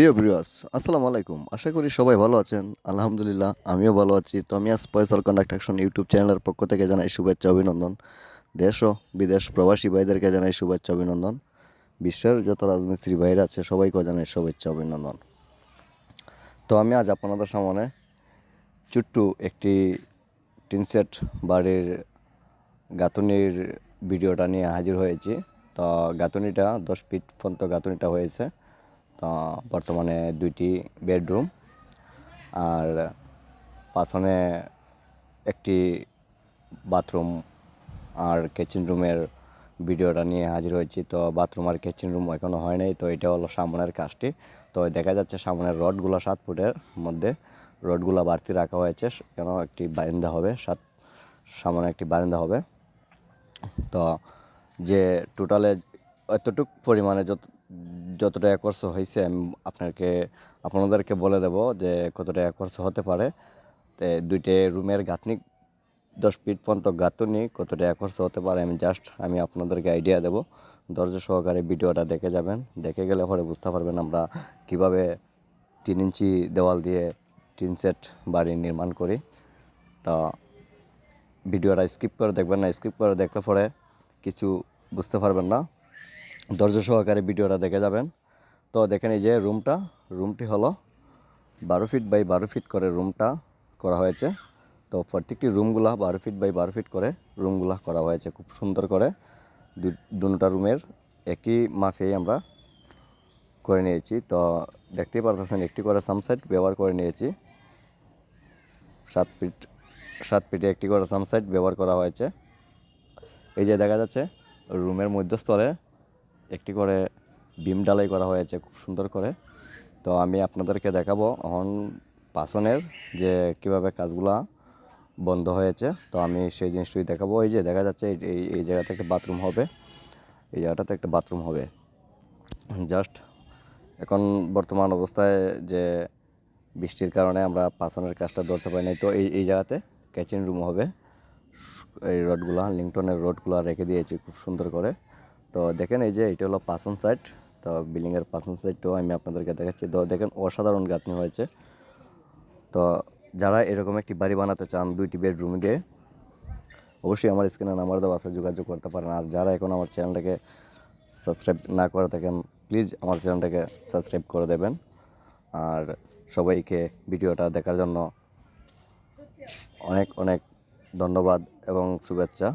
প্রিয় ভিউয়ার্স, আসসালামু আলাইকুম। আশা করি সবাই ভালো আছেন। আলহামদুলিল্লাহ, আমিও ভালো আছি। তো আমি আজ পয়সাল কন্ডাকশন ইউটিউব চ্যানেলের পক্ষ থেকে জানাই শুভেচ্ছা, অভিনন্দন। দেশ ও বিদেশ প্রবাসী ভাইদেরকে জানাই শুভেচ্ছা, অভিনন্দন। বিশ্বের যত রাজমিস্ত্রি ভাইরা আছে সবাইকে জানাই শুভেচ্ছা, অভিনন্দন। তো আমি আজ আপনাদের সামনে চুট্টু একটি টিনসেট বাড়ির গাঁথুনির ভিডিওটা নিয়ে হাজির হয়েছি। তো গাঁথুনিটা দশ ফিট পর্যন্ত গাঁথুনিটা হয়েছে। বর্তমানে দুইটি বেডরুম আর পাশনে একটি বাথরুম আর কিচেন রুমের ভিডিওটা নিয়ে হাজির হয়েছি। তো বাথরুম আর কিচেন রুম এখনও হয় নাই, তো এটা হলো সামনের কাজটি। তো দেখা যাচ্ছে সামনের রডগুলো সাত ফুটের মধ্যে, রডগুলো বাড়তি রাখা হয়েছে, কেন একটি বারিন্দা হবে, সাত, সামনে একটি বারিন্দা হবে। তো যে টোটালে এতটুক পরিমাণে যত যত টাকা হয়েছে, আমি আপনাকে, আপনাদেরকে বলে দেব যে কত টাকা হতে পারে। তো দুইটে রুমের গাঁথনি, দশ ফিট পর্যন্ত গাঁথনি, কত টাকা হতে পারে আমি জাস্ট আমি আপনাদেরকে আইডিয়া দেব। ধৈর্য সহকারে ভিডিওটা দেখে যাবেন। দেখে গেলে পরে বুঝতে পারবেন আমরা কীভাবে তিন ইঞ্চি দেওয়াল দিয়ে টিন সেট বাড়ি নির্মাণ করি। তা ভিডিওটা স্কিপ করে দেখবেন না। স্কিপ করে দেখলে পরে কিছু বুঝতে পারবেন না। ধৈর্য সহকারে ভিডিওটা দেখে যাবেন। তো দেখেন এই যে রুমটা, রুমটি হলো বারো ফিট বাই বারো ফিট করে রুমটা করা হয়েছে। তো প্রত্যেকটি রুমগুলা বারো ফিট বাই বারো ফিট করে রুমগুলা করা হয়েছে, খুব সুন্দর করে। দুটা রুমের একই মাফেই আমরা করে নিয়েছি। তো দেখতেই পারতেছেন, একটি করে সামসাইড ব্যবহার করে নিয়েছি। সাত ফিট, সাত ফিটে একটি করে সানসাইড ব্যবহার করা হয়েছে। এই যে দেখা যাচ্ছে, রুমের মধ্যস্থলে একটি করে বিম ডালাই করা হয়েছে খুব সুন্দর করে। তো আমি আপনাদেরকে দেখাবো এখন পাশনের যে কীভাবে কাজগুলা বন্ধ হয়েছে। তো আমি সেই জিনিসটাই দেখাবো। এই যে দেখা যাচ্ছে এই- এই জায়গাতে একটা বাথরুম হবে। এই জায়গাটাতে একটা বাথরুম হবে। জাস্ট এখন বর্তমান অবস্থায় যে বৃষ্টির কারণে আমরা পাছনের কাজটা ধরতে পারি নাই। তো এই এই জায়গাতে কিচেন রুম হবে। এই রডগুলা, লিংটনের রডগুলো রেখে দিয়েছি খুব সুন্দর করে। তো দেখেন এই যে এটা হলো পাছন সাইড তো বিল্ডিংয়ের পাছন সাইডটাও আমি আপনাদেরকে দেখাচ্ছি। তো দেখেন অসাধারণ গাঁথনি হয়েছে। তো যারা এরকম একটি বাড়ি বানাতে চান দুইটি বেডরুম দিয়ে, অবশ্যই আমার স্ক্রিনে নাম্বার দেওয়া আছে, যোগাযোগ করতে পারেন। আর যারা এখন আমার চ্যানেলটাকে সাবস্ক্রাইব না করে থাকেন, প্লিজ আমার চ্যানেলটাকে সাবস্ক্রাইব করে দেবেন। আর সবাইকে ভিডিওটা দেখার জন্য অনেক অনেক ধন্যবাদ এবং শুভেচ্ছা।